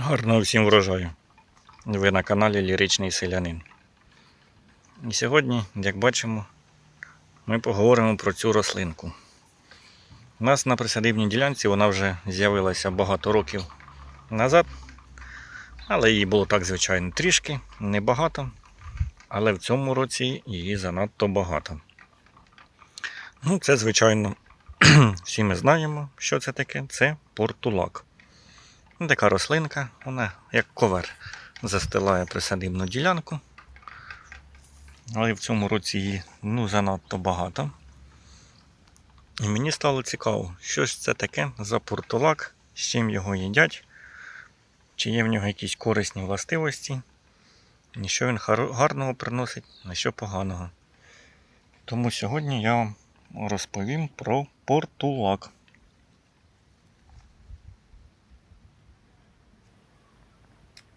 Гарного всім врожаю. Ви на каналі Ліричний Селянин. І сьогодні, як бачимо, ми поговоримо про цю рослинку. У нас на присадибній ділянці вона вже з'явилася багато років назад, але її було так, звичайно, трішки, небагато. Але в цьому році її занадто багато. Ну, це, звичайно, всі ми знаємо, що це таке. Це портулак. Ну, Така рослинка, вона як ковер застилає присадибну ділянку. Але в цьому році її ну, занадто багато. І мені стало цікаво, що ж це таке за портулак, з чим його їдять, чи є в нього якісь корисні властивості, і що він гарного приносить, а що поганого. Тому сьогодні я вам розповім про портулак.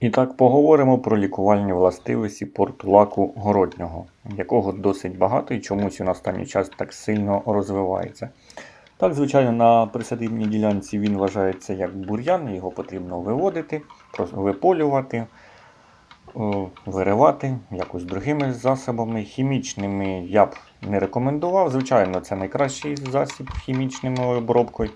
І так поговоримо про лікувальні властивості портулаку городнього, якого досить багато і чомусь він останній час так сильно розвивається. Так, звичайно, на присадибній ділянці він вважається як бур'ян, його потрібно виводити, виполювати, виривати якось другими засобами. Хімічними я б не рекомендував. Звичайно, це найкращий засіб хімічною обробкою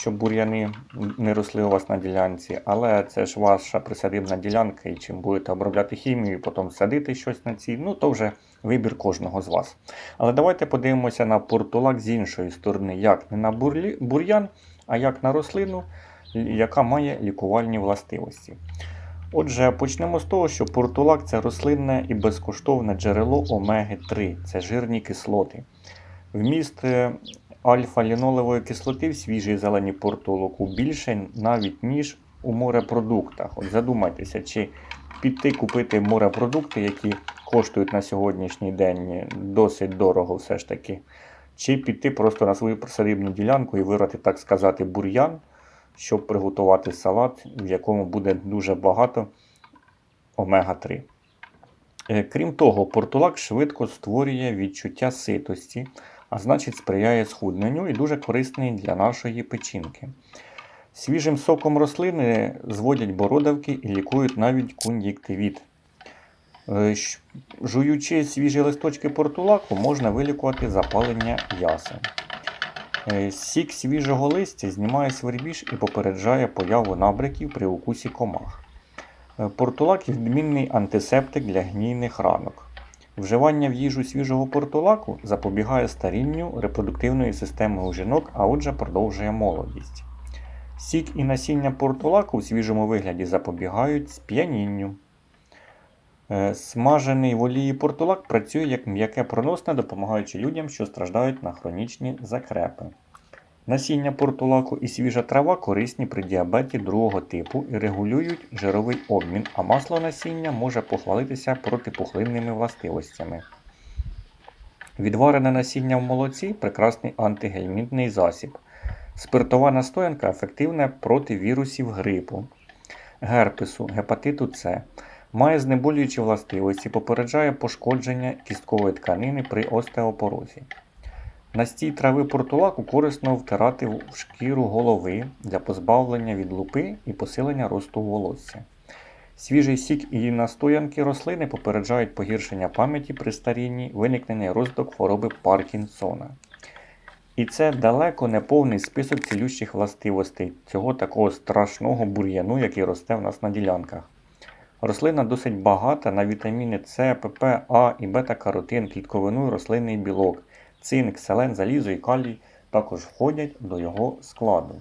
щоб бур'яни не росли у вас на ділянці, але це ж ваша присадибна ділянка, і чим будете обробляти хімію, потім садити щось на цій, ну то вже вибір кожного з вас. Але давайте подивимося на портулак з іншої сторони, як не на бур'ян, а як на рослину, яка має лікувальні властивості. Отже, почнемо з того, що портулак це рослинне і безкоштовне джерело омеги-3, це жирні кислоти. Вміст е, альфа-лінолевої кислоти в свіжій зеленій портулоку більше навіть ніж у морепродуктах. От задумайтеся, чи піти купити морепродукти, які коштують на сьогоднішній день досить дорого все ж таки, чи піти просто на свою присадибну ділянку і вирати, так сказати, бур'ян, щоб приготувати салат, в якому буде дуже багато омега-3. Е, Крім того, портулак швидко створює відчуття ситості, а значить сприяє схудненню і дуже корисний для нашої печінки. Свіжим соком рослини зводять бородавки і лікують навіть кон'юктивіт. Е, Жуючи свіжі листочки портулаку, можна вилікувати запалення ясен. Сік свіжого листя знімає свербіж і попереджає появу набряків при укусі комах. Е, Портулак відмінний антисептик для гнійних ранок. Вживання в їжу свіжого портулаку запобігає старінню репродуктивної системи у жінок, а отже продовжує молодість. Сік і насіння портулаку в свіжому вигляді запобігають сп'янінню. Е, Смажений в олії портулак працює як м'яке проносне, допомагаючи людям, що страждають на хронічні закрепи. Насіння портулаку і свіжа трава корисні при діабеті другого типу і регулюють жировий обмін, а масло насіння може похвалитися протипухлинними властивостями. Відварене насіння в молоці прекрасний антигельмінтний засіб. Спиртова настоянка ефективна проти вірусів грипу, герпесу, гепатиту С. Має знеболюючі властивості, попереджає пошкодження кісткової тканини при остеопорозі. Настій трави портулаку корисно втирати в шкіру голови для позбавлення від лупи і посилення росту волосся. Свіжий сік і настоянки рослини попереджають погіршення пам'яті при старінні, виникнення розвиток хвороби Паркінсона. І це далеко не повний список цілющих властивостей цього такого страшного бур'яну, який росте в нас на ділянках. Рослина досить багата на вітаміни С, ПП, А і бета-каротин, клітковину і рослинний білок. Цинк, селен, залізо і калій також входять до його складу.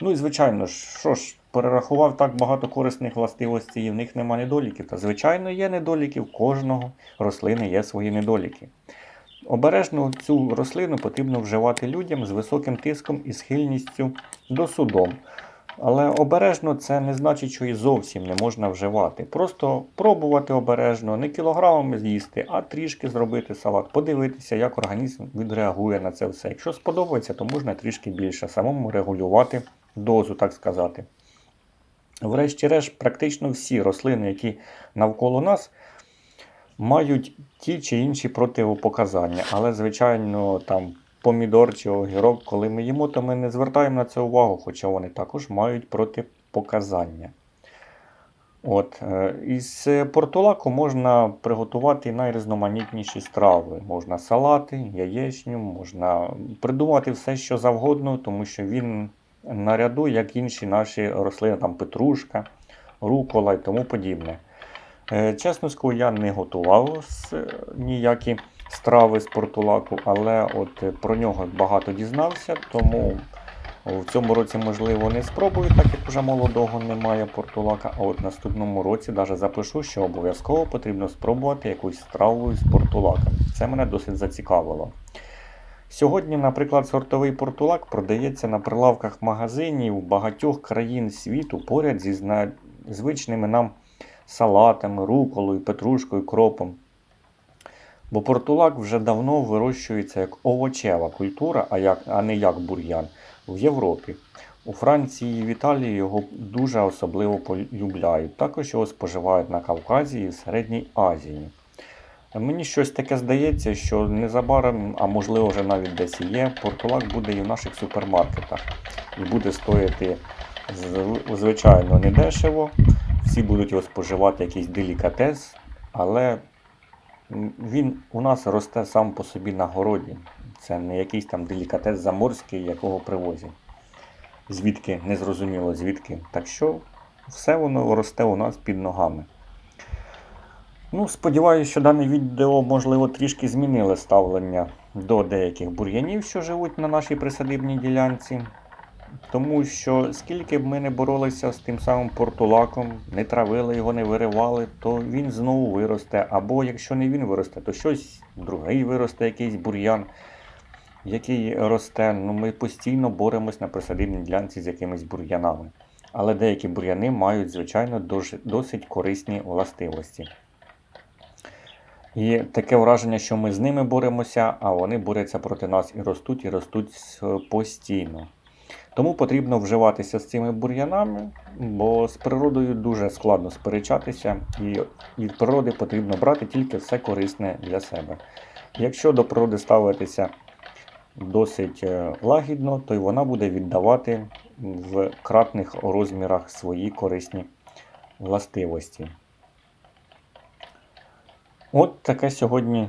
Ну і звичайно ж, що ж, перерахував так багато корисних властивостей, і в них нема недоліків. Та звичайно є недоліки, в кожного рослини є свої недоліки. Обережно цю рослину потрібно вживати людям з високим тиском і схильністю до судом. Але обережно це не значить, що і зовсім не можна вживати. Просто пробувати обережно, не кілограмами з'їсти, а трішки зробити салат, подивитися, як організм відреагує на це все. Якщо сподобається, то можна трішки більше, самому регулювати дозу, так сказати. Врешті-решт, практично всі рослини, які навколо нас, мають ті чи інші противопоказання. Але, звичайно, там помідор чи огірок, коли ми їмо, то ми не звертаємо на це увагу, хоча вони також мають протипоказання. От, е, із е, портулаку можна приготувати найрізноманітніші страви. Можна салати, яєчню, можна придумати все, що завгодно, тому що він наряду, як інші наші рослини, там петрушка, рукола і тому подібне. Е, Чесно скажу, я не готував ніякі страви з портулаку, але от е, про нього багато дізнався, тому в цьому році, можливо, не спробую, так як вже молодого немає портулака. А от наступному році навіть запишу, що обов'язково потрібно спробувати якусь страву з портулаком. Це мене досить зацікавило. Сьогодні, наприклад, сортовий портулак продається на прилавках магазинів багатьох країн світу поряд зі звичними нам салатами, руколою, петрушкою, кропом. Бо портулак вже давно вирощується як овочева культура, а, як, а не як бур'ян в Європі. У Франції і в Італії його дуже особливо полюбляють. Також його споживають на Кавказі і в Середній Азії. Мені щось таке здається, що незабаром, а можливо вже навіть десь є, портулак буде і в наших супермаркетах. І буде стояти звичайно недешево. Всі будуть його споживати якийсь делікатес, але він у нас росте сам по собі на городі. Це не якийсь там делікатес заморський, якого привозять. Звідки не зрозуміло звідки. Так що все воно росте у нас під ногами. Ну, сподіваюся, що дане відео, можливо, трішки змінило ставлення до деяких бур'янів, що живуть на нашій присадибній ділянці. Тому що скільки б ми не боролися з тим самим портулаком, не травили його, не виривали, то він знову виросте. Або якщо не він виросте, то щось другий виросте, якийсь бур'ян, який росте. Ну, ми постійно боремось на присадибній ділянці з якимись бур'янами. Але деякі бур'яни мають, звичайно, досить корисні властивості. І таке враження, що ми з ними боремося, а вони борються проти нас і ростуть, і ростуть е, постійно. Тому потрібно вживатися з цими бур'янами, бо з природою дуже складно сперечатися, і від природи потрібно брати тільки все корисне для себе. Якщо до природи ставитися досить е, лагідно, то й вона буде віддавати в кратних розмірах свої корисні властивості. От таке сьогодні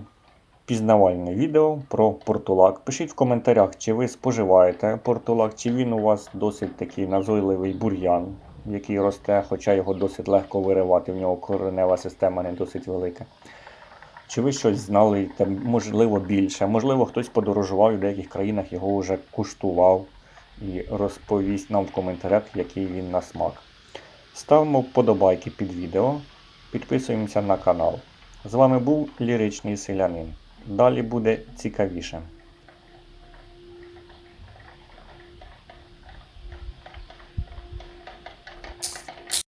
пізнавальне відео про портулак. Пишіть в коментарях, чи ви споживаєте портулак, чи він у вас досить такий назойливий бур'ян, який росте, хоча його досить легко виривати, в нього коренева система не досить велика. Чи ви щось знали, можливо, більше, можливо, хтось подорожував і в деяких країнах його вже куштував і розповість нам в коментарях, який він на смак. Ставимо вподобайки під відео, підписуємося на канал. З вами був ліричний селянин. Далі буде цікавіше.